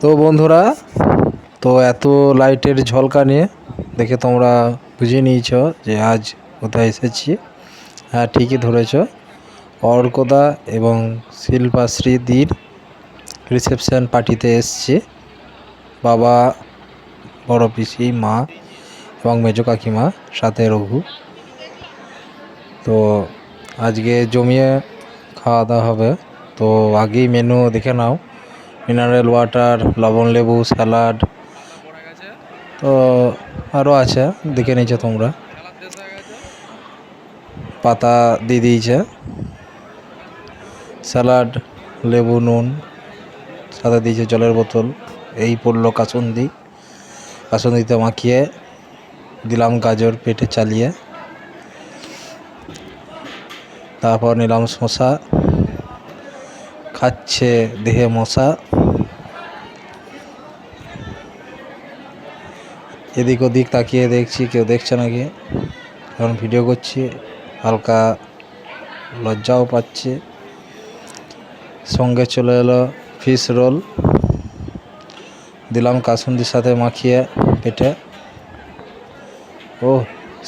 তো বন্ধুরা, তো এত লাইটের ঝলকা নিয়ে দেখে তোমরা বুঝে নিয়েছ যে আজ কোথায় এসেছি। হ্যাঁ ঠিকই ধরেছ। অর্কদা এবং শিল্পাশ্রীদির রিসেপশান পার্টিতে এসছি। বাবা, বড় পিসি, মা এবং মেজো কাকিমা, সাথে রঘু। তো আজকে জমিয়ে খাওয়া দাওয়া হবে। তো আগেই মেনু দেখে নাও। মিনারেল ওয়াটার লবণ লেবু স্যালাড তো আরও আছে, দেখে নিয়েছো তোমরা। পাতা দিয়ে দিয়েছে। স্যালাড লেবু, নুন, সাথে দিয়েছে জলের বোতল। এই পড়ল কাসুন্দি। কাসুন্দিতে মাখিয়ে দিলাম গাজর পেটে চালিয়ে। তারপর নিলাম শশা খাচ্ছে দেহে মশা। এদিক ওদিক তাকিয়ে দেখছি, কেউ দেখছে নাকি এখন ভিডিও করছি, হালকা লজ্জাও পাচ্ছে। সঙ্গে চলে এলো ফিশ রোল দিলাম কাসুন্দির সাথে মাখিয়ে পেটে। ও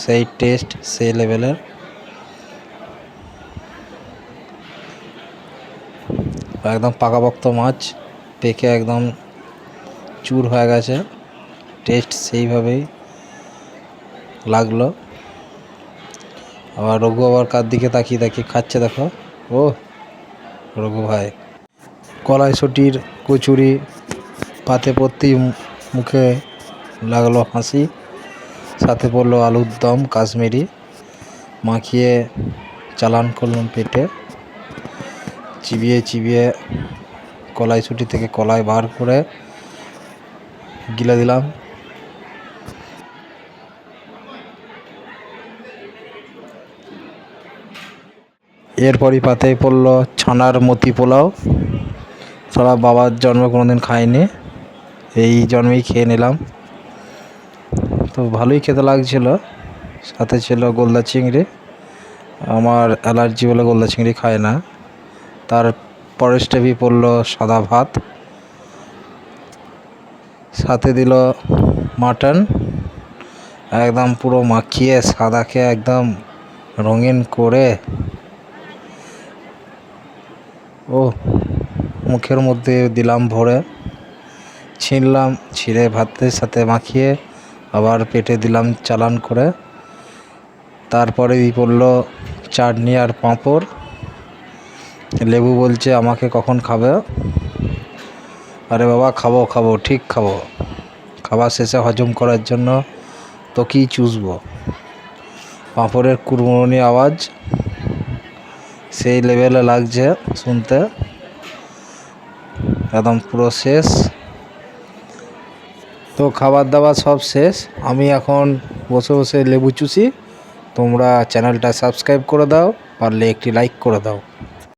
সেই টেস্ট সেই লেভেলের একদম পাকাপোক্ত মাছ, পেকে একদম চুর হয়ে গেছে। টেস্ট সেইভাবেই লাগল। আবার রঘু আবার কার দিকে তাকিয়ে তাকিয়ে খাচ্ছে দেখো। ও রঘু ভাই। কলাইশুটির কচুরি পাতে পড়তেই মুখে লাগল হাসি। সাথে পড়ল আলুর দম, কাশ্মীরি। মাখিয়ে চালান করলাম পেটে। চিবিয়ে চিবিয়ে কলাইশুটি থেকে কলাই বার করে গিলে দিলাম। এরপরই পাতেই পড়ল ছানার মতি পোলাও। সারা বাবার জন্মে কোনোদিন খাইনি এই জন্মেই খেয়ে নিলাম। তো ভালোই খেতে লাগছিল। সাথে ছিল গোলদা চিংড়ি। আমার অ্যালার্জি বলে গোলদা চিংড়ি খায় না। তার পরের স্টেপই পড়ল সাদা ভাত। সাথে দিল মাটন। একদম পুরো মাখিয়ে, সাদাকে একদম রঙিন করে ও, মুখের মধ্যে দিলাম ভরে। ছিঁড়লাম ছিঁড়ে ভাতের সাথে মাখিয়ে আবার পেটে দিলাম চালান করে। তারপরে পড়ল চাটনি আর পাঁপড়। লেবু বলছে, আমাকে কখন খাবে? আরে বাবা, খাব খাব, ঠিক খাব। খাবার শেষে হজম করার জন্য তোকেই চুষবো। পাঁপড়ের কুড়মুড়নি আওয়াজ সেই লেভেলে লাগছে শুনতে। একদম পুরো শেষ। তো খাবার দাবার সব শেষ। আমি এখন বসে বসে লেবু চুষি। তোমরা চ্যানেলটা সাবস্ক্রাইব করে দাও, পারলে একটি লাইক করে দাও।